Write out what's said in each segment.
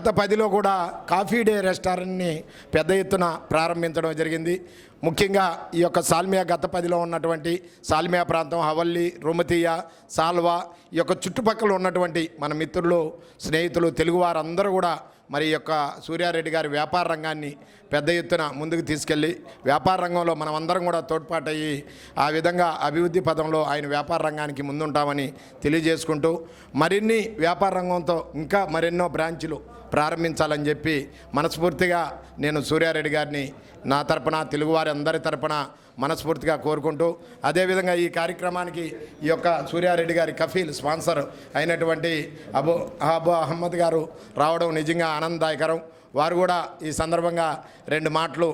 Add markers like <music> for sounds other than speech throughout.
గత పదిలో కూడా కాఫీ డే రెస్టారెంట్ని పెద్ద ఎత్తున ప్రారంభించడం జరిగింది. ముఖ్యంగా ఈ యొక్క సాల్మియా గత పదిలో ఉన్నటువంటి సాల్మియా ప్రాంతం హవల్లి రుమతీయ సాల్వా ఈ యొక్క చుట్టుపక్కల ఉన్నటువంటి మన మిత్రులు స్నేహితులు తెలుగువారందరూ కూడా మరి ఈ యొక్క సూర్యారెడ్డి గారి వ్యాపార రంగాన్ని పెద్ద ఎత్తున ముందుకు తీసుకెళ్ళి వ్యాపార రంగంలో మనమందరం కూడా తోడ్పాటయ్యి ఆ విధంగా అభివృద్ధి పదంలో ఆయన వ్యాపార రంగానికి ముందుంటామని తెలియజేసుకుంటూ మరిన్ని వ్యాపార రంగంతో ఇంకా మరెన్నో బ్రాంచులు ప్రారంభించాలని చెప్పి మనస్ఫూర్తిగా నేను సూర్యారెడ్డి గారిని నా తరపున తెలుగువారి అందరి తరపున మనస్ఫూర్తిగా కోరుకుంటూ అదేవిధంగా ఈ కార్యక్రమానికి ఈ యొక్క సూర్యారెడ్డి గారి కఫీల్ స్పాన్సర్ అయినటువంటి అబు అబు అహ్మద్ గారు రావడం నిజంగా ఆనందదాయకరం. వారు కూడా ఈ సందర్భంగా రెండు మాటలు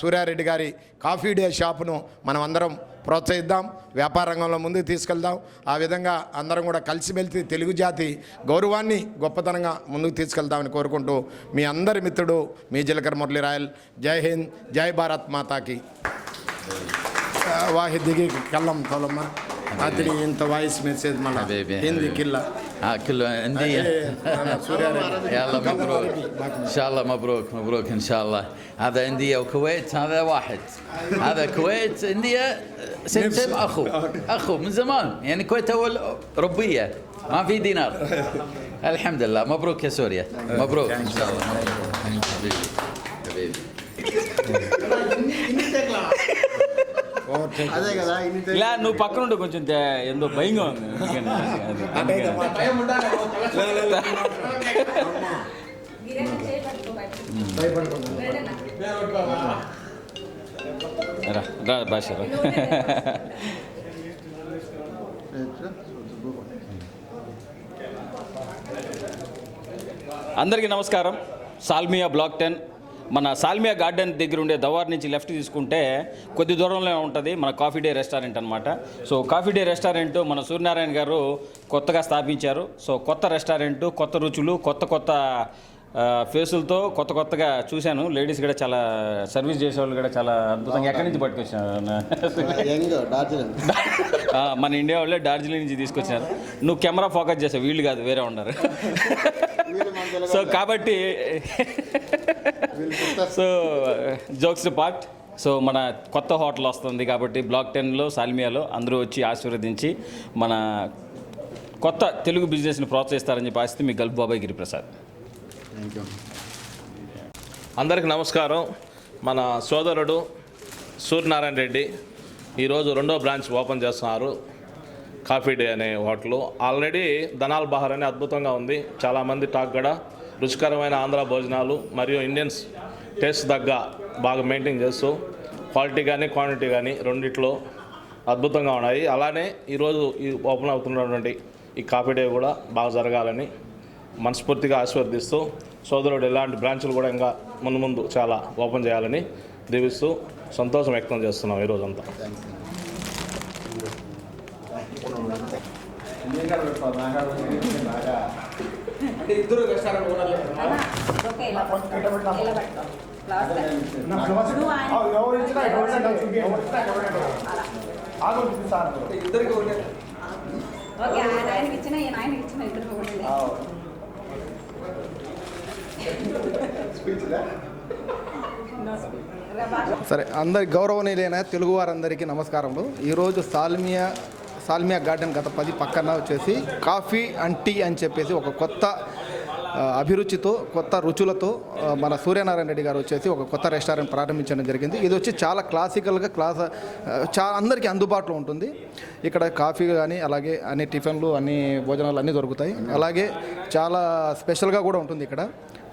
సూర్యారెడ్డి గారి కాఫీ డే షాపును మనం అందరం ప్రోత్సహిద్దాం వ్యాపార రంగంలో ముందుకు తీసుకెళ్దాం. ఆ విధంగా అందరం కూడా కలిసిమెలిసి తెలుగు జాతి గౌరవాన్ని గొప్పతనంగా ముందుకు తీసుకెళ్దామని కోరుకుంటూ మీ అందరి మిత్రుడు మీ జీలకర్ర మురళీ రాయల్. జై హింద్ జై భారత్ మాతాకి. వాహి దిగి కల్లం తోలమ్మ. ادري انت وايس مسج ملا حبيبي هندي كلها آه كله هندي. <laughs> يلا مبروك. إن شاء الله مبروك مبروك إن شاء الله. هذا هندية وكويت هذا واحد. هذا كويت هندية سنتب أخو. أخو من زمان. يعني كويت أول ربية. ما في دينار. الحمد لله. مبروك يا سوريا. مبروك. إن شاء الله. حبيبي حبيبي. <laughs> అదే కదా ఇలా నువ్వు పక్కన ఉంటే కొంచెం తే- ఏందో భయంగా ఉంది. రా భాష అందరికీ నమస్కారం. Salmiya block ten. మన సాల్మియా గార్డెన్ దగ్గర ఉండే దవార్ నుంచి లెఫ్ట్ తీసుకుంటే కొద్ది దూరంలో ఉంటుంది మన కాఫీ డే రెస్టారెంట్ అనమాట సో కాఫీ డే రెస్టారెంట్ మన సూర్యనారాయణ గారు కొత్తగా స్థాపించారు. సో కొత్త రెస్టారెంట్ కొత్త రుచులు కొత్త కొత్త ఫేసులతో కొత్త కొత్తగా చూశాను. లేడీస్ కూడా చాలా సర్వీస్ చేసేవాళ్ళు కూడా చాలా అద్భుతంగా. ఎక్కడి నుంచి పట్టుకొచ్చాను డార్జిలింగ్. మన ఇండియా వాళ్ళే డార్జిలింగ్ నుంచి తీసుకొచ్చారు నువ్వు కెమెరా ఫోకస్ చేసావు వీళ్ళు కాదు వేరే ఉన్నారు. సో కాబట్టి సో జోక్స్ పార్ట్ సో మన కొత్త హోటల్ వస్తుంది కాబట్టి బ్లాక్ టెన్లో సాల్మియాలో అందరూ వచ్చి ఆశీర్వదించి మన కొత్త తెలుగు బిజినెస్ని ప్రోత్సహిస్తారని చెప్పి ఆశిస్తే మీ గల్ఫ్ బాబాయ్ గిరిప్రసాద్. అందరికి నమస్కారం. మన సోదరుడు సూర్యనారాయణ రెడ్డి ఈరోజు రెండో బ్రాంచ్ ఓపెన్ చేస్తున్నారు కాఫీ డే అనే హోటల్. ఆల్రెడీ దనాల్ బహార్ అనే అద్భుతంగా ఉంది. చాలామంది టాక్ కూడా రుచికరమైన ఆంధ్ర భోజనాలు మరియు ఇండియన్స్ టేస్ట్ తగ్గ బాగా మెయింటైన్ చేస్తూ క్వాలిటీ కానీ క్వాంటిటీ కానీ రెండిట్లో అద్భుతంగా ఉన్నాయి. అలానే ఈరోజు ఈ ఓపెన్ అవుతున్నటువంటి ఈ కాఫీ డే కూడా బాగా జరగాలని మనస్ఫూర్తిగా ఆశీర్వదిస్తూ సోదరుడు ఇలాంటి బ్రాంచులు కూడా ఇంకా ముందు ముందు చాలా ఓపెన్ చేయాలని దీవిస్తూ సంతోషం వ్యక్తం చేస్తున్నాం ఈరోజంతా. Class cut. నువ్వు ఆయన ఓకే. ఆయన ఆయనకి ఇచ్చిన ఈయన ఆయనకి ఇచ్చిన ఇద్దరు ఉండండి <laughs> సరే అందరి గౌరవనీయులైన తెలుగు వారందరికీ నమస్కారములు. ఈరోజు సాల్మియా సాల్మియా గార్డెన్ గత పది పక్కన వచ్చేసి కాఫీ అండ్ టీ అని చెప్పేసి ఒక కొత్త అభిరుచితో కొత్త రుచులతో మన సూర్యనారాయణ రెడ్డి గారు వచ్చేసి ఒక కొత్త రెస్టారెంట్ ప్రారంభించడం జరిగింది. ఇది వచ్చి చాలా క్లాసికల్గా క్లాస్ చాలా అందరికీ అందుబాటులో ఉంటుంది. ఇక్కడ కాఫీ కానీ అలాగే అన్ని టిఫిన్లు అన్ని భోజనాలు అన్నీ దొరుకుతాయి. అలాగే చాలా స్పెషల్గా కూడా ఉంటుంది ఇక్కడ.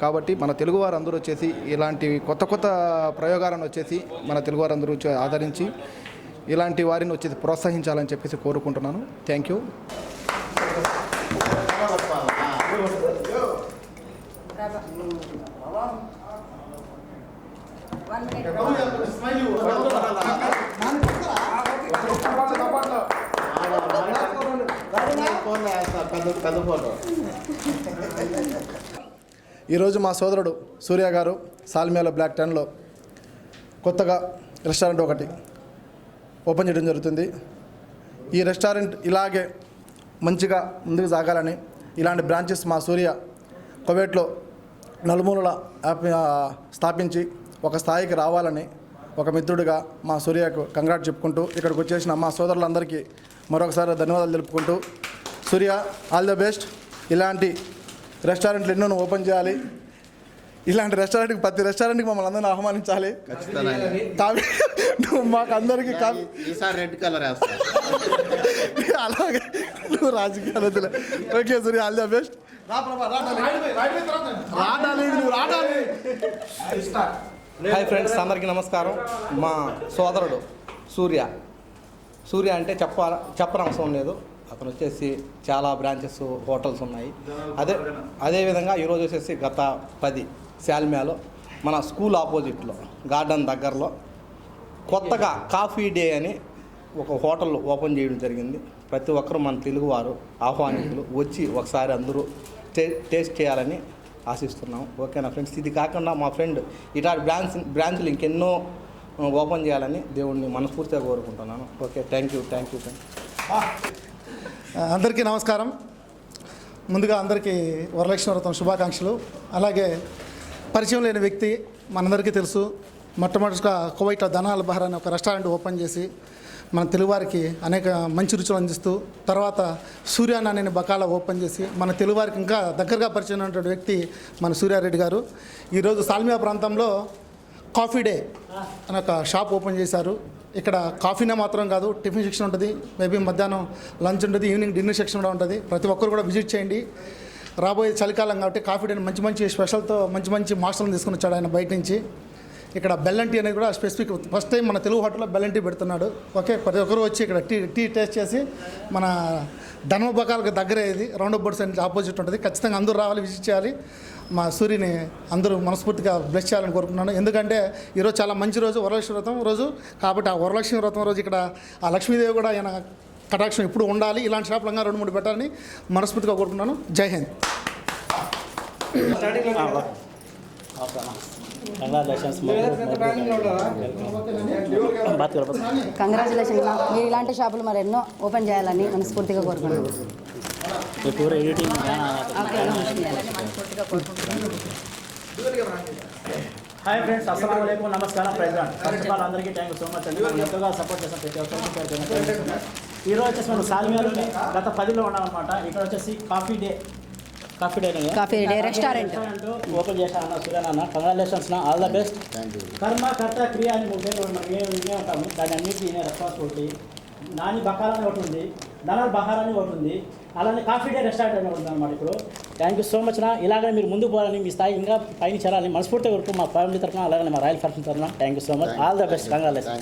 కాబట్టి మన తెలుగు వారందరూ వచ్చేసి ఇలాంటి కొత్త కొత్త ప్రయోగాలను వచ్చేసి మన తెలుగు వారందరూ వచ్చి ఆదరించి ఇలాంటి వారిని వచ్చేసి ప్రోత్సహించాలని చెప్పేసి కోరుకుంటున్నాను. థ్యాంక్ యూ వన్ మినిట్ ఈరోజు మా సోదరుడు సూర్య గారు సాల్మియాలో బ్లాక్ టెన్లో కొత్తగా రెస్టారెంట్ ఒకటి ఓపెన్ చేయడం జరుగుతుంది. ఈ రెస్టారెంట్ ఇలాగే మంచిగా ముందుకు సాగాలని ఇలాంటి బ్రాంచెస్ మా సూర్య కువైట్లో నలుమూలల యాప్ స్థాపించి ఒక స్థాయికి రావాలని ఒక మిత్రుడిగా మా సూర్యకు కంగ్రాట్ చెప్పుకుంటూ ఇక్కడికి వచ్చేసిన మా సోదరులందరికీ మరొకసారి ధన్యవాదాలు తెలుపుకుంటూ సూర్య ఆల్ ద బెస్ట్. ఇలాంటి రెస్టారెంట్లు ఎన్నో నువ్వు ఓపెన్ చేయాలి. ఇలాంటి రెస్టారెంట్కి ప్రతి రెస్టారెంట్కి మమ్మల్ని అందరిని ఆహ్వానించాలి. నువ్వు మాకు అందరికీ రెడ్ కలర్ అలాగే నువ్వు రాజకీయాలు. Okay Surya all the best. Hi friends అందరికీ నమస్కారం. మా సోదరుడు సూర్య. సూర్య అంటే చెప్పాల చెప్పనవసరం లేదు. అతను వచ్చేసి చాలా బ్రాంచెస్ హోటల్స్ ఉన్నాయి. అదే అదేవిధంగా ఈరోజు వచ్చేసి గత పది శాల్మియాలో మన స్కూల్ ఆపోజిట్లో గార్డెన్ దగ్గరలో కొత్తగా కాఫీ డే అని ఒక హోటల్ ఓపెన్ చేయడం జరిగింది. ప్రతి ఒక్కరూ మన తెలుగువారు ఆహ్వానితులు వచ్చి ఒకసారి అందరూ టే టేస్ట్ చేయాలని ఆశిస్తున్నాం. ఓకేనా ఫ్రెండ్స్? ఇది కాకుండా మా ఫ్రెండ్ ఇలాంటి బ్రాంచ్ బ్రాంచ్లు ఇంకెన్నో ఓపెన్ చేయాలని దేవుణ్ణి మనస్ఫూర్తిగా కోరుకుంటున్నాను. Okay thank you thank you thank అందరికీ నమస్కారం. ముందుగా అందరికీ వరలక్ష్మి వ్రతం శుభాకాంక్షలు. అలాగే పరిచయం లేని వ్యక్తి మనందరికీ తెలుసు. మొట్టమొదటిగా కువైట్లో ధనాల్ బహర్ అనే ఒక రెస్టారెంట్ ఓపెన్ చేసి మన తెలుగువారికి అనేక మంచి రుచులు అందిస్తూ తర్వాత సూర్యాన్న అనే బకాలా ఓపెన్ చేసి మన తెలుగువారికి ఇంకా దగ్గరగా పరిచయం ఉన్నటువంటి వ్యక్తి మన సూర్యారెడ్డి గారు. ఈరోజు సాల్మియా ప్రాంతంలో కాఫీ డే అని ఒక షాప్ ఓపెన్ చేశారు. ఇక్కడ కాఫీనే మాత్రం కాదు టిఫిన్ సెక్షన్ ఉంటుంది మేబీ మధ్యాహ్నం లంచ్ ఉంటుంది ఈవినింగ్ డిన్నర్ సెక్షన్ కూడా ఉంటుంది. ప్రతి ఒక్కరు కూడా విజిట్ చేయండి. రాబోయే చలికాలం కాబట్టి కాఫీ డే మంచి మంచి స్పెషల్తో మంచి మంచి మాస్టర్లను తీసుకుని వచ్చాడు ఆయన బయట నుంచి. ఇక్కడ బెల్లం టీ అనేది కూడా స్పెసిఫిక్ ఫస్ట్ టైం మన తెలుగు హోటల్లో బెల్లం టీ పెడుతున్నాడు. ఓకే ప్రతి ఒక్కరు వచ్చి ఇక్కడ టీ టీ టేస్ట్ చేసి మన ధర్మ బకాలకు దగ్గర ఇది. రౌండ్ బోర్డ్స్ అనేది ఆపోజిట్ ఉంటుంది. ఖచ్చితంగా అందరూ రావాలి విజిట్ చేయాలి. మా సూర్యుని అందరూ మనస్ఫూర్తిగా బ్లెస్ చేయాలని కోరుకుంటున్నాను. ఎందుకంటే ఈరోజు చాలా మంచి రోజు వరలక్ష్మి వ్రతం రోజు. కాబట్టి ఆ వరలక్ష్మి వ్రతం రోజు ఇక్కడ ఆ లక్ష్మీదేవి కూడా ఆయన కటాక్షం ఇప్పుడు ఉండాలి. ఇలాంటి షాపులు ఇంకా రెండు మూడు పెట్టాలని మనస్ఫూర్తిగా కోరుకుంటున్నాను. జై హింద్. కంగ్రాచులేషన్ మీరు ఇలాంటి షాపులు మరి ఎన్నో ఓపెన్ చేయాలని మనస్ఫూర్తిగా కోరుకుంటున్నాను ఓకే, మనస్ఫూర్తిగా కోరుకుంటున్నాను హాయ్ ఫ్రెండ్స్ అస్సలం అయికం నమస్కారం ప్రెసిడెంట్ ఫస్ట్ ఆఫ్ ఆల్ అందరికీ థ్యాంక్ యూ సో మచ్ అండి ఎంతగా సపోర్ట్ చేస్తాం ప్రతి ఒక్కరికి పేరు పేరున thank you so much. ఈ రోజు వచ్చేసి మనం సాల్మియాలోని గత పదిలో ఉన్నామన్నమాట. ఇక్కడ వచ్చేసి coffee day coffee day coffee day restaurant. Open చేశాను సూర్యనాన్న కంగ్రాచులేషన్స్ ఆల్ ద బెస్ట్ కర్మ కర్త క్రియ అని మూడు పేర్లు మనం ఏ వినే ఉంటాము. దాని అన్నింటినీ రెస్పాన్సిబిలిటీ నాని బకాల్ అని ఒకటి ఉంది. ధనాల్ బహార్ అని ఒకటి ఉంది. అలానే కాఫీ డే రెస్టారెంట్ అని ఉంది అనమాట ఇప్పుడు. థ్యాంక్ యూ సో మచ్ నా ఇలాగనే మీరు ముందుకు పోవాలని మీ స్థాయి ఇంకా పైన చేరాలని మనస్ఫూర్తిగా వరకు మా ఫ్యామిలీ తరఫున అలాగే మా రాయల్ ఫ్యాషన్ తరఫున thank you so much all the best congratulation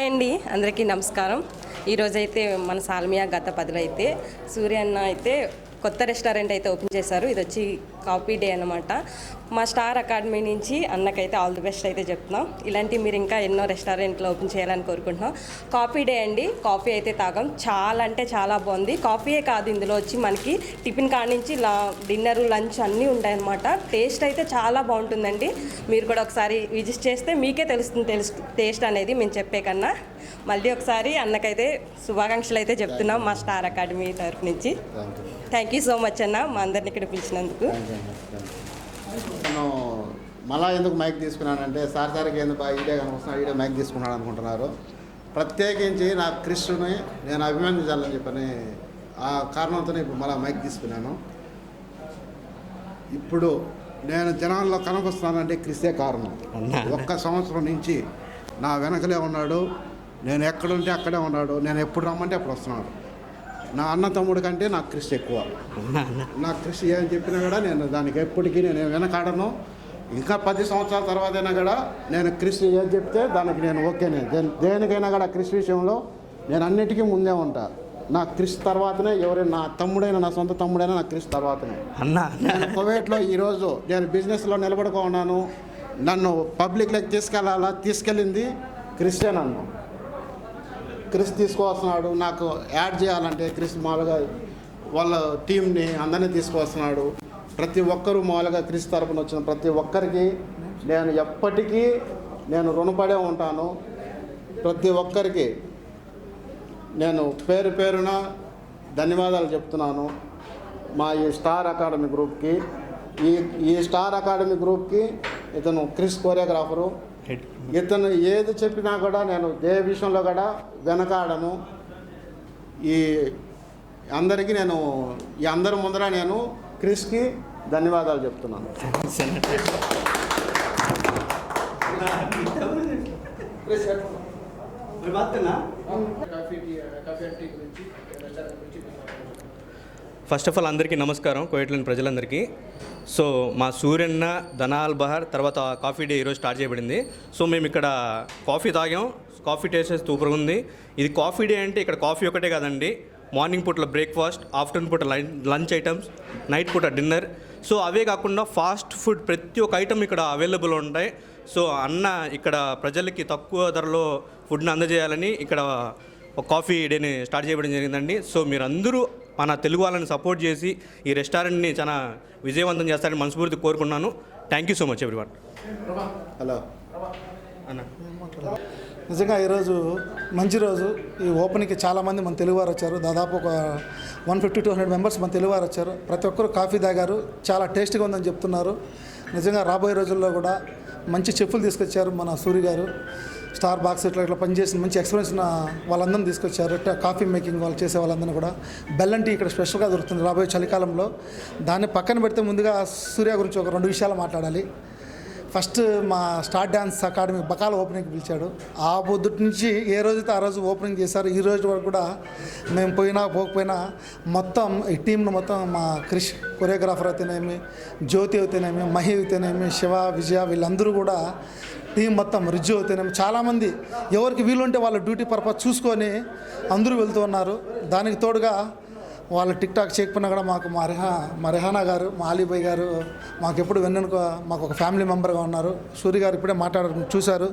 hi అండి అందరికీ నమస్కారం. ఈరోజైతే మన సాల్మియా గత పదిలో అయితే సూర్య అన్న అయితే కొత్త రెస్టారెంట్ అయితే ఓపెన్ చేశారు. ఇది వచ్చి కాఫీ డే అనమాట మా స్టార్ అకాడమీ నుంచి అన్నకైతే ఆల్ ది బెస్ట్ అయితే చెప్తున్నాం. ఇలాంటివి మీరు ఇంకా ఎన్నో రెస్టారెంట్లు ఓపెన్ చేయాలని కోరుకుంటున్నాం. కాఫీ డే అండి కాఫీ అయితే తాగాం. చాలా అంటే చాలా బాగుంది. కాఫీయే కాదు ఇందులో వచ్చి మనకి టిఫిన్ కాడ నుంచి లా డిన్నర్ లంచ్ అన్నీ ఉంటాయన్నమాట. టేస్ట్ అయితే చాలా బాగుంటుందండి. మీరు కూడా ఒకసారి విజిట్ చేస్తే మీకే తెలుస్తుంది తెలుసు టేస్ట్ అనేది మేము చెప్పే కన్నా. మళ్ళీ ఒకసారి అన్నకైతే శుభాకాంక్షలు అయితే చెప్తున్నాం మా స్టార్ అకాడమీ తరఫు నుంచి. థ్యాంక్ యూ సో మచ్ అన్న మా అందరిని ఇక్కడ పిలిచినందుకు. నేను మళ్ళా ఎందుకు మైక్ తీసుకున్నానంటే సార్ సార్కి ఎందుకు ఈడే కనుకొస్తున్నా ఈడే మైక్ తీసుకున్నాడు అనుకుంటున్నారు. ప్రత్యేకించి నా కృష్ణుని నేను అభిమానించాలని చెప్పని ఆ కారణంతోనే ఇప్పుడు మళ్ళీ మైక్ తీసుకున్నాను. ఇప్పుడు నేను జనాల్లో కనపస్తున్నానంటే క్రిస్తే కారణం. ఒక్క సంవత్సరం నుంచి నా వెనకలే ఉన్నాడు. నేను ఎక్కడుంటే అక్కడే ఉన్నాడు. నేను ఎప్పుడు రమ్మంటే అప్పుడు వస్తున్నాడు. నా అన్న తమ్ముడు కంటే నాకు కృషి ఎక్కువ. నా కృషి ఏం చెప్పినా కూడా నేను దానికి ఎప్పటికీ నేను వెనకాడను. ఇంకా పది సంవత్సరాల తర్వాత అయినా కూడా నేను కృషి ఏం చెప్తే దానికి నేను ఓకేనే. దేని- దేనికైనా కూడా కృషి విషయంలో నేను అన్నిటికీ ముందే ఉంటా. నా కృషి తర్వాతనే ఎవరైనా నా తమ్ముడైనా నా సొంత తమ్ముడైనా నా కృషి తర్వాతనే. నేను కువైట్లో ఈరోజు నేను బిజినెస్లో నిలబడుకో ఉన్నాను నన్ను పబ్లిక్లోకి తీసుకెళ్ళాలా? తీసుకెళ్ళింది క్రిస్టియన్ అన్ను. క్రిస్ తీసుకువస్తున్నాడు నాకు యాడ్ చేయాలంటే క్రిస్ మామూలుగా వాళ్ళ టీంని అందరినీ తీసుకువస్తున్నాడు. ప్రతి ఒక్కరూ మామూలుగా క్రిస్ తరపున వచ్చిన ప్రతి ఒక్కరికి నేను ఎప్పటికీ నేను రుణపడే ఉంటాను. ప్రతి ఒక్కరికి నేను పేరు పేరున ధన్యవాదాలు చెప్తున్నాను మా ఈ స్టార్ అకాడమీ గ్రూప్కి. ఈ ఈ స్టార్ అకాడమీ గ్రూప్కి ఇతను క్రిస్ కోరియోగ్రాఫరు. ఇతను ఏది చెప్పినా కూడా నేను ఏ విషయంలో కూడా వెనకాడను. ఈ అందరికీ నేను ఈ అందరి ముందర నేను క్రిస్కి ధన్యవాదాలు చెప్తున్నాను. ఫస్ట్ ఆఫ్ ఆల్ అందరికీ నమస్కారం కోయట్లోని ప్రజలందరికీ. సో మా సూర్యన్న ధనాల్ బహార్ తర్వాత కాఫీ డే ఈరోజు స్టార్ట్ చేయబడింది. సో మేము ఇక్కడ కాఫీ తాగాం. కాఫీ టేస్ట్ సూపర్గా ఉంది. ఇది కాఫీ డే అంటే ఇక్కడ కాఫీ ఒకటే కాదండి. మార్నింగ్ పూట బ్రేక్ఫాస్ట్ ఆఫ్టర్నూన్ పూట లంచ్ ఐటమ్స్ నైట్ పూట డిన్నర్. సో అవే కాకుండా ఫాస్ట్ ఫుడ్ ప్రతి ఒక్క ఐటమ్ ఇక్కడ అవైలబుల్ ఉంటాయి. సో అన్న ఇక్కడ ప్రజలకి తక్కువ ధరలో ఫుడ్ని అందజేయాలని ఇక్కడ ఒక కాఫీ డేని స్టార్ట్ చేయడం జరిగిందండి. సో మీరందరూ మన తెలుగు వాళ్ళని సపోర్ట్ చేసి ఈ రెస్టారెంట్ని చాలా విజయవంతం చేస్తారని మనస్ఫూర్తి కోరుకున్నాను thank you so much everyone hello. అన్న. నిజంగా ఈరోజు మంచి రోజు. ఈ ఓపెనింగ్కి చాలామంది మన తెలుగువారు వచ్చారు. దాదాపు ఒక one fifty two hundred members మన తెలుగువారు వచ్చారు. ప్రతి ఒక్కరు కాఫీ తాగారు. చాలా టేస్టీగా ఉందని చెప్తున్నారు. నిజంగా రాబోయే రోజుల్లో కూడా మంచి చెప్పులు తీసుకొచ్చారు మన సూరి గారు. స్టార్ బాక్స్ ఇట్లా ఇట్లా పనిచేసిన మంచి ఎక్స్పీరియన్స్ ఉన్న తీసుకొచ్చారు. కాఫీ మేకింగ్ వాళ్ళు చేసే వాళ్ళందరినీ కూడా. బెల్లం టీ ఇక్కడ స్పెషల్గా దొరుకుతుంది రాబోయే చలికాలంలో. దాన్ని పక్కన పెడితే ముందుగా సూర్య గురించి ఒక రెండు విషయాలు మాట్లాడాలి. ఫస్ట్ మా స్టార్ డ్యాన్స్ అకాడమీ బకాల ఓపెనింగ్కి పిలిచాడు. ఆ పొద్దుటి నుంచి ఏ రోజైతే ఆ రోజు ఓపెనింగ్ చేశారు ఈ రోజు వరకు కూడా మేము పోయినా పోకపోయినా మొత్తం ఈ టీంను మొత్తం మా క్రిష్ కొరియోగ్రాఫర్ అయితేనేమి జ్యోతి అయితేనేమి మహి అయితేనేమి శివ విజయ వీళ్ళందరూ కూడా టీం మొత్తం రిజ్జు అయితేనేమి చాలామంది ఎవరికి వీలుంటే వాళ్ళ డ్యూటీ పర్పస్ చూసుకొని అందరూ వెళ్తూ ఉన్నారు. దానికి తోడుగా వాళ్ళు టిక్ టాక్ చేయకపోయినా కూడా మాకు మా రెహా మా రెహానా గారు మా అలీబాయ్ గారు మాకు ఎప్పుడు వెన్నెనుక మాకు ఒక ఫ్యామిలీ మెంబర్గా ఉన్నారు. సూర్య గారు ఇప్పుడే మాట్లాడారు చూశారు.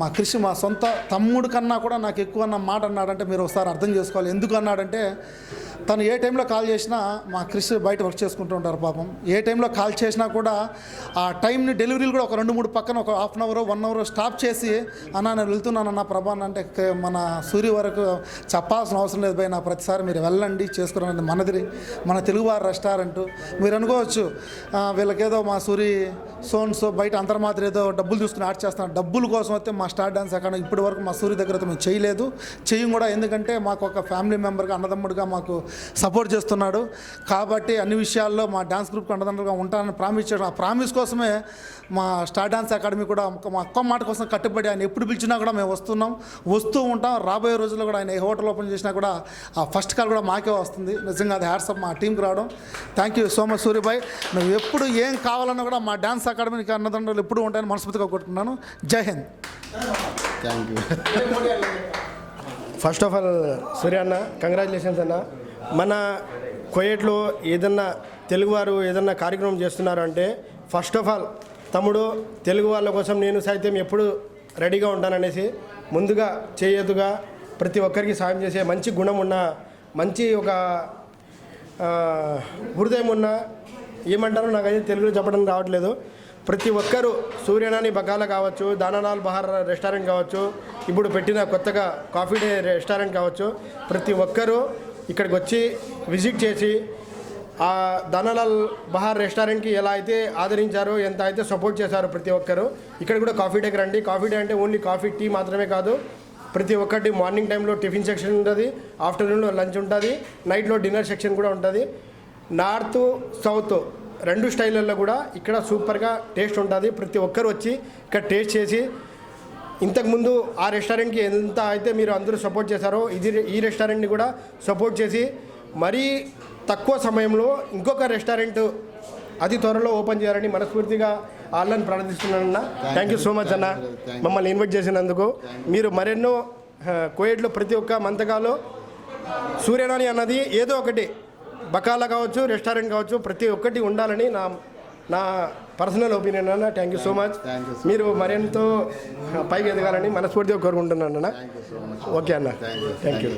మా కృషి మా సొంత తమ్ముడు కన్నా కూడా నాకు ఎక్కువ అన్న మాట అన్నాడంటే మీరు ఒకసారి అర్థం చేసుకోవాలి. ఎందుకు అన్నాడంటే తను ఏ టైంలో కాల్ చేసినా మా క్రిష్ బయట వర్క్ చేసుకుంటూ ఉంటారు పాపం. ఏ టైంలో కాల్ చేసినా కూడా ఆ టైంని డెలివరీలు కూడా ఒక రెండు మూడు పక్కన ఒక half an hour one hour stop చేసి అన్న నేను వెళ్తున్నాను అన్న ప్రభాన్ అంటే మన సూర్య వరకు చెప్పాల్సిన అవసరం లేదు భయ్ నా ప్రతిసారి మీరు వెళ్ళండి చేసుకురండి మనది మన తెలుగువారి రెస్టారెంట్. మీరు అనుకోవచ్చు వీళ్ళకేదో మా సూరి సోన్స్ బయట అంతర్మాత్ర ఏదో డబ్బులు చూసుకుని ఆడ్ చేస్తాను డబ్బుల కోసం అయితే మా స్టార్ డాన్స్ అకాడమీ ఇప్పటి వరకు మా సూర్య దగ్గర మేము చేయలేదు. చేయం కూడా ఎందుకంటే మాకు ఒక ఫ్యామిలీ మెంబర్గా అన్నదమ్ముడిగా మాకు సపోర్ట్ చేస్తున్నాడు. కాబట్టి అన్ని విషయాల్లో మా డాన్స్ గ్రూప్కి అన్నదమ్ముడుగా ఉంటానని ప్రామిస్ చేయడం. ఆ ప్రామిస్ కోసమే మా స్టార్ డాన్స్ అకాడమీ కూడా మా అక్క మాట కోసం కట్టుబడి ఆయన ఎప్పుడు పిలిచినా కూడా మేము వస్తున్నాం. వస్తూ ఉంటాం. రాబోయే రోజుల్లో కూడా ఆయన ఏ హోటల్ ఓపెన్ చేసినా కూడా ఆ ఫస్ట్ కాల్ కూడా మాకే వస్తుంది. నిజంగా అది హ్యాట్సప్ మా టీంకి రావడం. థ్యాంక్ యూ సో మచ్ సూర్యభాయ్ నువ్వు ఎప్పుడు ఏం కావాలన్నా కూడా మా డాన్స్ అకాడమీకి అన్నదండలు ఎప్పుడు ఉంటాయని మనస్ఫూర్తిగా కొట్టుకున్నాను జై Hind. Thank you first of all Surya అన్న కంగ్రాచులేషన్స్ అన్న. మన కోయట్లో ఏదన్నా తెలుగువారు ఏదన్నా కార్యక్రమం చేస్తున్నారు అంటే ఫస్ట్ ఆఫ్ ఆల్ తమ్ముడు తెలుగు వాళ్ళ కోసం నేను సైతం ఎప్పుడు రెడీగా ఉంటాననేసి ముందుగా చేయదుగా ప్రతి ఒక్కరికి సాయం చేసే మంచి గుణం ఉన్న మంచి ఒక హృదయం ఉన్న ఏమంటారో నాకైతే తెలుగులో చెప్పడం రావట్లేదు. ప్రతి ఒక్కరూ సూర్యనాని బకాల కావచ్చు దానాలాల్ బహార్ రెస్టారెంట్ కావచ్చు ఇప్పుడు పెట్టిన కొత్తగా కాఫీ డే రెస్టారెంట్ కావచ్చు ప్రతి ఒక్కరూ ఇక్కడికి వచ్చి విజిట్ చేసి ఆ దానాలాల్ బహార్ రెస్టారెంట్కి ఎలా అయితే ఆదరించారో ఎంత అయితే సపోర్ట్ చేశారో ప్రతి ఒక్కరు ఇక్కడ కూడా కాఫీ డేకి రండి. కాఫీ డే అంటే ఓన్లీ కాఫీ టీ మాత్రమే కాదు ప్రతి ఒక్కటి మార్నింగ్ టైంలో టిఫిన్ సెక్షన్ ఉంటుంది ఆఫ్టర్నూన్లో లంచ్ ఉంటుంది నైట్లో డిన్నర్ సెక్షన్ కూడా ఉంటుంది. నార్త్ సౌత్ రెండు స్టైళ్ళల్లో కూడా ఇక్కడ సూపర్గా టేస్ట్ ఉంటుంది. ప్రతి ఒక్కరు వచ్చి ఇక్కడ టేస్ట్ చేసి ఇంతకుముందు ఆ రెస్టారెంట్కి ఎంత అయితే మీరు అందరూ సపోర్ట్ చేశారో ఇది ఈ రెస్టారెంట్ని కూడా సపోర్ట్ చేసి మరీ తక్కువ సమయంలో ఇంకొక రెస్టారెంట్ అతి త్వరలో ఓపెన్ చేయాలని మనస్ఫూర్తిగా వాళ్ళని ప్రార్థిస్తున్నానన్న. థ్యాంక్ యూ సో మచ్ అన్న. మమ్మల్ని ఇన్వైట్ చేసినందుకు. మీరు మరెన్నో కోయేట్లో ప్రతి ఒక్క మంతకాలు సూర్యనాని అన్నది ఏదో ఒకటి. బకాలా కావచ్చు రెస్టారెంట్ కావచ్చు ప్రతి ఒక్కటి ఉండాలని నా నా పర్సనల్ ఒపీనియన్ అన్న. థ్యాంక్ యూ సో మచ్ మీరు మరెంతో పైకి ఎదగాలని మనస్ఫూర్తిగా కోరుకుంటున్నాను అన్న. ఓకే అన్న. Thank you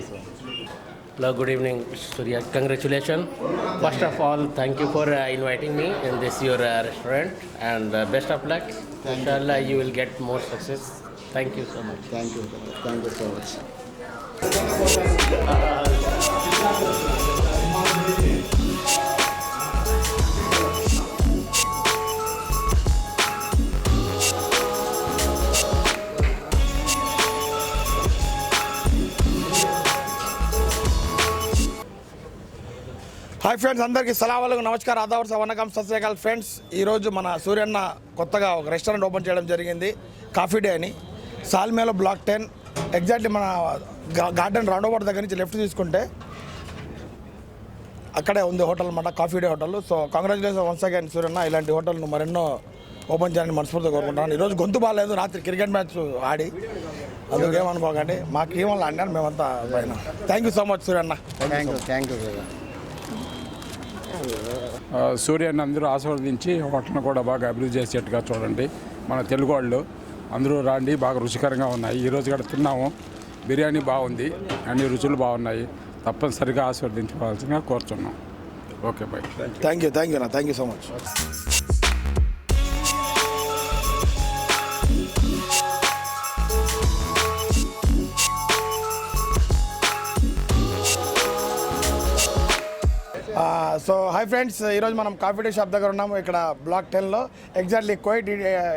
hello good evening Surya congratulation first of all thank you for inviting me in this your restaurant and best of luck you will get more success thank you so much thank you thank you so much hi friends అందరికీ సలావాలకు నమస్కారం. ఆదావర్ వనకం. సత్యకాల్ friends ఈరోజు మన సూర్యన్న కొత్తగా ఒక restaurant open చేయడం జరిగింది. Coffee day అని. సాల్మేలో బ్లాక్ టెన్. ఎగ్జాక్ట్లీ మన గార్డెన్ రౌండ్ దగ్గర నుంచి లెఫ్ట్ తీసుకుంటే అక్కడే ఉంది హోటల్ అనమాట Coffee Day hotel. So congratulation once again సూర్యన్న. ఇలాంటి హోటల్ను మరెన్నో ఓపెన్ చేయాలని మనస్ఫూర్తిగా కోరుకుంటున్నాను. ఈరోజు గొంతు బాగాలేదు. రాత్రి క్రికెట్ మ్యాచ్ ఆడి. అందుకేమనుకోకండి మాకు ఏమన్నా అన్నారు మేమంతా పైన. థ్యాంక్ యూ సో మచ్ సూర్యన్న. థ్యాంక్ యూ థ్యాంక్ యూ సూర్యాన్ని అందరూ ఆస్వాదించి హోటల్ని కూడా బాగా అభివృద్ధి చేసేట్టుగా చూడండి. మన తెలుగు వాళ్ళు అందరూ రాండి బాగా రుచికరంగా ఉన్నాయి. ఈరోజు కూడా తిన్నాము. బిర్యానీ బాగుంది. అన్ని రుచులు బాగున్నాయి. తప్పనిసరిగా ఆస్వాదించవలసిందిగా కోరుచున్నాం. Okay bye. Thank you thank you అన్న. Thank you so much so hi friends ఈరోజు మనం కాఫీ డే షాప్ దగ్గర ఉన్నాము. ఇక్కడ బ్లాక్ టెన్లో ఎగ్జాక్ట్లీ కోయిట్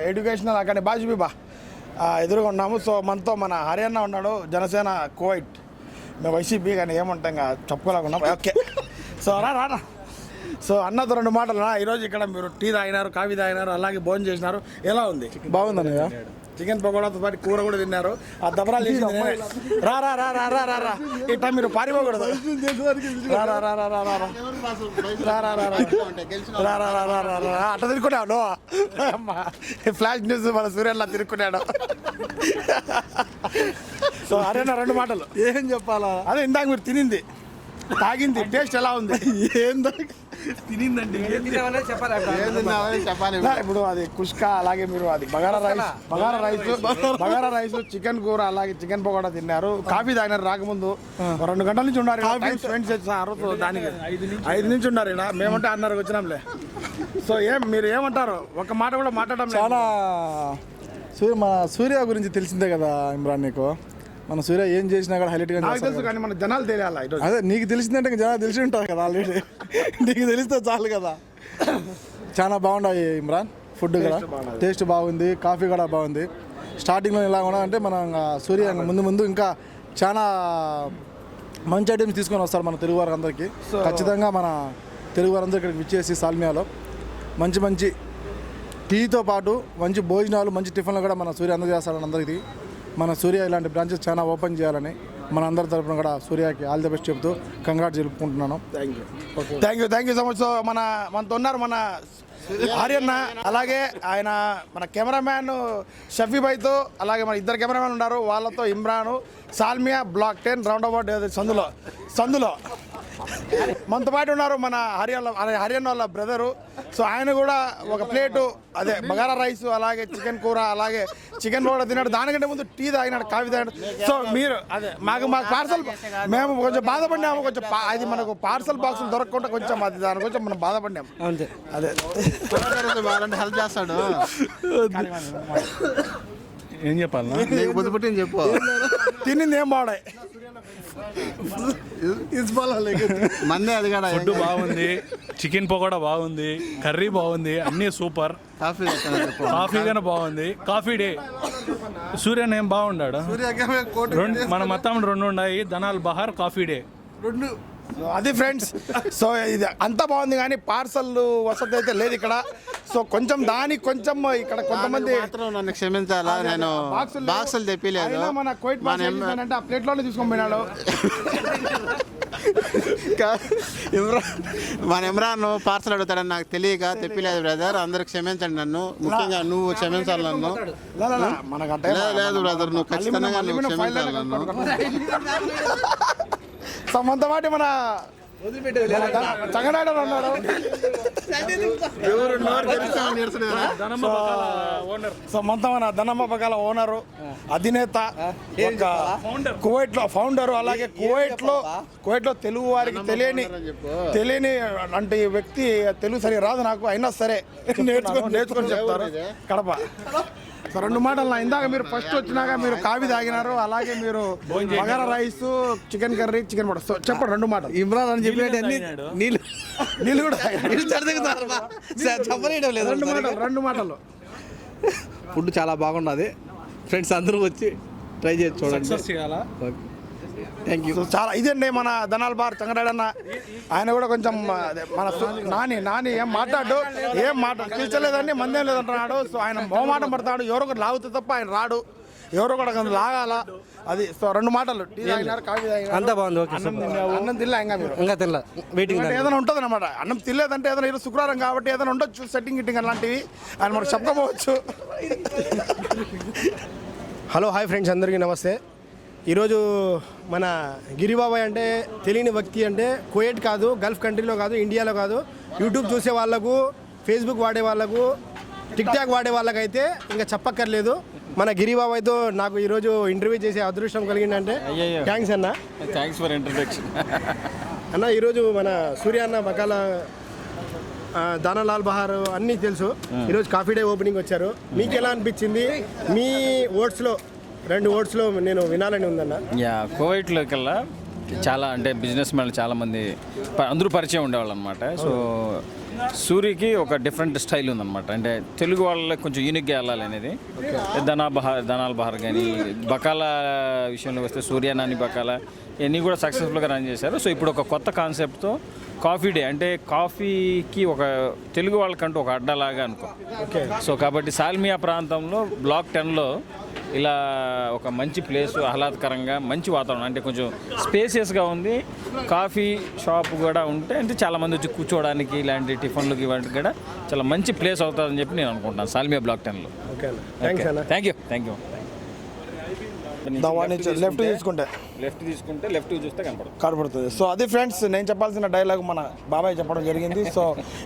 ఎడ్యుకేషనల్ అకాడమీ బాజుబీ బా ఎదురుగా ఉన్నాము. సో మనతో మన హర్యానా ఉన్నాడు జనసేన కోయిట్ మేము వైసీపీ కానీ ఏమంటాం ఇంకా చెప్పుకోలేకున్నాం ఓకే. సో రా రా సో అన్నతో రెండు మాటలు రా. ఈరోజు ఇక్కడ మీరు టీ తాగినారు కాఫీ తాగినారు అలాగే భోజనం చేసినారు. ఎలా ఉంది? బాగుందన్నయ్య చికెన్ పకోడాతో పాటు కూర కూడా తిన్నారు ఆ దబరాలు చేసింది నేనే. రా రా రా రా రా రా రా ఇట్లా మీరు పారిపోకూడదు రా రా రా రా రా రా రా. రా రా రా రా. రా రా రా రా. అట్లా తిరుక్కున్నాడు అమ్మా ఫ్లాష్ న్యూస్ మన సూర్యన్లా తిరుక్కున్నాడు సో అరేనా రెండు మాటలు ఏం చెప్పాలా అదే ఇందాక మీరు తినింది తాగింది టేస్ట్ ఎలా ఉంది ఏం తినిందండి. చెప్పాలి? ఇప్పుడు అది కుష్కా అలాగే మీరు అది bagara rice bagara rice bagara rice chicken కూర అలాగే చికెన్ పకోడా తిన్నారు. కాఫీ తాగినారు రాకముందు. ఒక రెండు గంటల నుంచి ఉన్నారు టైం స్పెండ్ చేస్తారు సో దానికి ఐదు నుంచి ఉన్నారు ఇక్కడ మేమంటే అన్నరకు వచ్చినాంలే. సో ఏం మీరు ఏమంటారు? ఒక మాట కూడా మాట్లాడడం లేదు. చాలా సూర్య మన సూర్య గురించి తెలిసిందే కదా ఇమ్రాన్ నీకు. మన సూర్య ఏం చేసినా కూడా హైలైట్గా నాకు చేస్తాడు తెలుసు. కానీ మన జనాలు తెలియాలా ఈరోజు అదే నీకు తెలిసిందంటే ఇంకా జనాలు తెలిసి ఉంటుంది కదా ఆల్రెడీ నీకు తెలిస్తే చాలు కదా. చాలా బాగున్నాయి ఇమ్రాన్ ఫుడ్ కూడా. టేస్ట్ బాగుంది కాఫీ కూడా బాగుంది. స్టార్టింగ్లో ఇలా కూడా అంటే మనం సూర్య ముందు ముందు ఇంకా చాలా మంచి ఐటమ్స్ తీసుకొని వస్తారు మన తెలుగు వారందరికీ. ఖచ్చితంగా మన తెలుగు వారందరూ ఇక్కడికి విచ్చేసి సాల్మియాలో. మంచి మంచి టీతో పాటు మంచి భోజనాలు మంచి టిఫిన్లు కూడా మన సూర్య అందజేస్తాడని అందరికీ. మన సూర్య ఇలాంటి బ్రాంచెస్ చాలా ఓపెన్ చేయాలని మన అందరి తరపున కూడా సూర్యకి ఆల్ ది బెస్ట్ చెప్తూ congrat జరుపుకుంటున్నాను thank you thank you thank you so much so మన మనతో ఉన్నారు మన ఆర్యన్న అలాగే ఆయన మన కెమెరామ్యాన్ షఫీ భాయ్తో అలాగే మన ఇద్దరు కెమెరామ్యాన్ ఉన్నారు. వాళ్ళతో Imran Salmiya block ten round about సందులో సందులో. మనతో పాటు ఉన్నారు మన హర్యానా హర్యానా వాళ్ళ బ్రదరు. సో ఆయన కూడా ఒక ప్లేటు అదే బగారా రైస్ అలాగే చికెన్ కూర అలాగే చికెన్ కూడా తిన్నాడు. దానికంటే ముందు టీ తాగినాడు కాఫీ తాగినాడు. సో మీరు అదే మాకు మాకు పార్సల్ మేము కొంచెం బాధపడినాము కొంచెం అది మనకు పార్సల్ బాక్సులు దొరకకుండా కొంచెం అది దాని కొంచెం మనం బాధపడినాం అంతే. అదే. హెల్ప్ చేస్తాడు. ఏం చెప్పాలన్నా? నీకు బుద్ధి పుట్టింది చెప్పు. తినింది ఏం బాగున్నాయి మందే అది కూడా ఫుడ్ బాగుంది చికెన్ పకోడా బాగుంది కర్రీ బాగుంది అన్నీ సూపర్ కాఫీ కాఫీ కానీ బాగుంది. కాఫీ డే సూర్యన్ ఏం బాగుండాడు? రెండు మన మొత్తం రెండు ఉన్నాయి ధనాల్ బహార్ కాఫీ డే సో అది ఫ్రెండ్స్ సో ఇది అంతా బాగుంది కానీ పార్సల్ వసతి అయితే లేదు ఇక్కడ. సో కొంచెం దానికి కొంచెం ఇక్కడ కొంతమంది మాత్రం నన్ను క్షమించాలా? నేను బాక్సులు తెప్పిలేదు. మన కోయిట్ అంటే ఆ ప్లేట్లోనే తీసుకొని పోయినాడు. ఇమ్రాన్ మన ఇమ్రాన్ పార్సల్ అడుగుతాడని నాకు తెలియక తెప్పిలేదు బ్రదర్ అందరు క్షమించండి నన్ను. ముఖ్యంగా నువ్వు క్షమించాలి నన్ను. లేదు బ్రదర్ నువ్వు ఖచ్చితంగా నువ్వు క్షమించాలి నన్ను. సో పాటు మన ఉన్నాడు సో మన ధనమ్మ పకాల ఓనరు అధినేత కువైట్లో ఫౌండర్ అలాగే కువైట్లో కువైట్లో తెలుగు వారికి తెలియని తెలియని అంటే ఈ వ్యక్తి తెలుగు సరిగా రాదు నాకు అయినా సరే నేర్చుకొని నేర్చుకొని చెప్తారు కడప. రెండు మాటలు నా. ఇందాక మీరు ఫస్ట్ వచ్చినాక మీరు కావి తాగినారు అలాగే మీరు bagara rice chicken curry chicken పడ సో చెప్పండి రెండు మాటలు. ఇమ్రాన్ అని చెప్పినట్టు అన్ని నీళ్ళు <laughs> నీళ్ళు కూడా చెప్పలేయడం లేదు రెండు మాటలు రెండు మాటలు. ఫుడ్ చాలా బాగున్నది ఫ్రెండ్స్ అందరూ వచ్చి ట్రై చేసి చూడండి. థ్యాంక్ యూ చాలా ఇదండి మన ధనాల్ బార్ చంగరాడన్న ఆయన కూడా కొంచెం మన నాని నాని ఏం మాట్లాడు? ఏం మాట్లాడు పిలిచలేదండి మందేం లేదంటున్నాడు. సో ఆయన మొహమాటం పడతాడు. ఎవరో ఒకటి లాగుతే తప్ప ఆయన రాడు. ఎవరో కూడా కొంచెం లాగాల. అది సో రెండు మాటలు. టీ తాగినారు కాఫీ తాగినారు? అంతా బాగుంది ఓకే అన్నం తినలే ఇంకా మీరు. ఇంకా తినలా. వెయిటింగ్ ఏదైనా ఉంటుంది అనమాట అన్నం తినలేదంటే ఏదైనా ఈరోజు శుక్రవారం కాబట్టి ఏదైనా ఉండొచ్చు సెట్టింగ్ గిట్టింగ్ అలాంటివి. ఆయన మనకు చెప్పకపోవచ్చు హలో హాయ్ ఫ్రెండ్స్ అందరికీ నమస్తే. ఈరోజు మన గిరిబాబాయ్ అంటే తెలియని వ్యక్తి అంటే కువైట్ కాదు గల్ఫ్ కంట్రీలో కాదు ఇండియాలో కాదు. యూట్యూబ్ చూసే వాళ్ళకు ఫేస్బుక్ వాడే వాళ్ళకు టిక్ టాక్ వాడే వాళ్ళకైతే ఇంకా చెప్పక్కర్లేదు. మన గిరిబాబాయ్తో నాకు ఈరోజు ఇంటర్వ్యూ చేసే అదృష్టం కలిగిందంటే థ్యాంక్స్ అన్న. థ్యాంక్స్ ఫర్ ఇంట్రడక్షన్ అన్న ఈరోజు మన సూర్య అన్న బకాల దానాలాల్ బహార్ అన్నీ తెలుసు. ఈరోజు కాఫీ డే ఓపెనింగ్ వచ్చారు. మీకు ఎలా అనిపించింది? మీ ఓట్స్లో రెండు ఓట్స్లో నేను వినాలని ఉందన్న. యా కోవిడ్లో కల్లా చాలా అంటే బిజినెస్ మ్యాన్లు చాలామంది అందరూ పరిచయం ఉండేవాళ్ళు అనమాట సో సూర్యకి ఒక డిఫరెంట్ స్టైల్ ఉందన్నమాట. అంటే తెలుగు వాళ్ళకి కొంచెం యూనిక్గా వెళ్ళాలి అనేది. ధనా బహార్ ధనాల్ బహార్ కానీ బకాల విషయంలో వస్తే సూర్య నాని బకాల ఇవన్నీ కూడా సక్సెస్ఫుల్గా రన్ చేశారు. సో ఇప్పుడు ఒక కొత్త కాన్సెప్ట్తో కాఫీ డే అంటే కాఫీకి ఒక తెలుగు వాళ్ళకంటూ ఒక అడ్డలాగా అనుకో. సో కాబట్టి సాల్మియా ప్రాంతంలో బ్లాక్ టెన్లో ఇలా ఒక మంచి ప్లేస్ ఆహ్లాదకరంగా మంచి వాతావరణం. అంటే కొంచెం స్పేసియస్గా ఉంది. కాఫీ షాప్ కూడా ఉంటే అంటే చాలామంది వచ్చి కూర్చోవడానికి ఇలాంటి టిఫిన్లకి ఇవాటికి కూడా చాలా మంచి ప్లేస్ అవుతుందని చెప్పి నేను అనుకుంటాను సాల్మియా బ్లాక్ టెన్లో. Thank you thank you left తీసుకుంటే. లెఫ్ట్ తీసుకుంటే లెఫ్ట్ చూస్తే కనపడుతుంది. కనపడుతుంది. సో అది ఫ్రెండ్స్ నేను చెప్పాల్సిన డైలాగ్ మన బాబాయ్ చెప్పడం జరిగింది. సో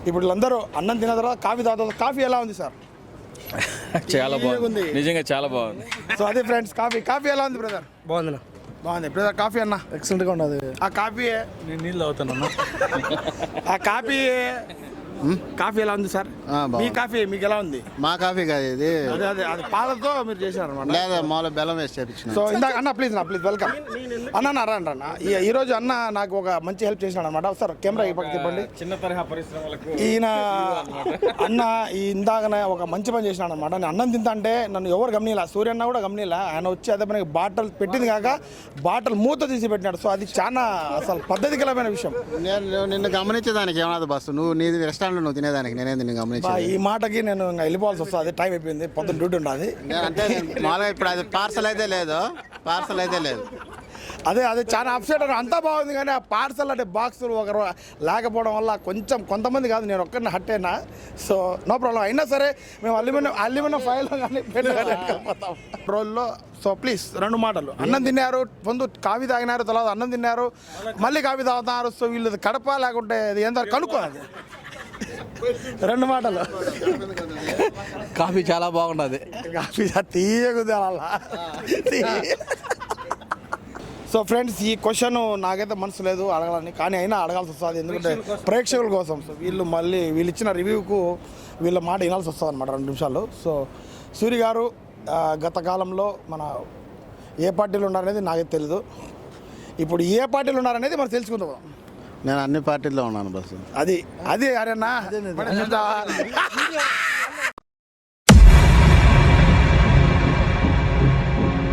ఇప్పుడు వీళ్ళందరూ అన్నం తిన్న తర్వాత కాఫీ తాగుతారు. కాఫీ ఎలా ఉంది సార్? <laughs> చాలా బాగుంది. నిజంగా చాలా బాగుంది. సో అది ఫ్రెండ్స్ కాఫీ కాఫీ ఎలా ఉంది బ్రదర్? బాగుందన్న బాగుంది. బ్రదర్ కాఫీ అన్న? ఎక్సలెంట్గా ఉన్నది ఆ కాఫీ నేను నీళ్ళు అవుతానన్నా ఆ కాఫీ కాఫీ ఎలా ఉంది సార్? మీ కాఫీ మీకు ఎలా ఉంది? మా కాఫీ కాదు ఇది. అదే అదే అది పాలతో మీరు చేశారు అనమాట లేదా మామూలు బెల్లం వేసి చేపించిన. సో ఇందాక అన్న ప్లీజ్ నా ప్లీజ్ వెల్కమ్ అన్న నా రండి అన్న ఈ- ఈ రోజు అన్న నాకు ఒక మంచి హెల్ప్ చేసినాడు అనమాట సార్ కెమెరా ఈ పక్క తిప్పండి. చిన్న తరహా పరిశ్రమలకు ఈయన అన్న ఈ ఇందాకనే ఒక మంచి పని చేసినాడు అనమాట నేను అన్నం తింటా అంటే నన్ను ఎవరు గమనిలా? సూర్య అన్న కూడా గమనిలా? ఆయన వచ్చి అదే పనికి బాటల్ పెట్టింది కాక బాటల్ మూత తీసి పెట్టినాడు. సో అది చాలా అసలు పద్ధతికరమైన విషయం. నేను నిన్ను గమనించేదానికి ఏమన్నది బస్సు. నువ్వు నీ రెస్టారెంట్లో నువ్వు తినేదానికి నేనే నిన్ను బా, గమనించేది? ఈ మాటకి నేను ఇంకా వెళ్ళిపోవాల్సి వస్తుంది. టైం అయిపోయింది. పొద్దున్న డ్యూటీ నేను అంటే నేను మామూలుగా ఇప్పుడు అది పార్సల్ అయితే లేదు. పార్సల్ అయితే లేదు. అదే అదే చాలా అప్సెట్ అంతా బాగుంది కానీ ఆ పార్సల్ అంటే బాక్సులు ఒకరు లేకపోవడం వల్ల కొంచెం కొంతమంది కాదు నేను ఒక్కరిని హట్ అయినా. సో నో ప్రాబ్లం అయినా సరే మేము అల్యూమినియం అల్యూమినియం ఫైల్ కానీ రోజుల్లో సో ప్లీజ్ రెండు మాటలు. అన్నం తిన్నారు ముందు కాఫీ తాగినారు తర్వాత అన్నం తిన్నారు మళ్ళీ కాఫీ తాగుతున్నారు సో వీళ్ళు కడప లేకుంటే ఇది ఏందో కనుక్కోవాలి. రెండు మాటలు. కాఫీ చాలా బాగున్నది కాఫీ తీయకుది అలా సో ఫ్రెండ్స్ ఈ క్వశ్చన్ నాకైతే మనసు లేదు అడగాలని కానీ అయినా అడగాల్సి వస్తుంది. ఎందుకంటే ప్రేక్షకుల కోసం. సో వీళ్ళు మళ్ళీ వీళ్ళు ఇచ్చిన రివ్యూకు వీళ్ళ మాట వినాల్సి వస్తుంది అనమాట రెండు నిమిషాలు. సో సూరి గారు గత కాలంలో మన ఏ పార్టీలో ఉన్నారనేది నాకైతే తెలీదు. ఇప్పుడు ఏ పార్టీలు ఉన్నారనేది మనం తెలుసుకుందాం. నేను అన్ని పార్టీల్లో ఉన్నాను బస్సు. అది అది అరేనా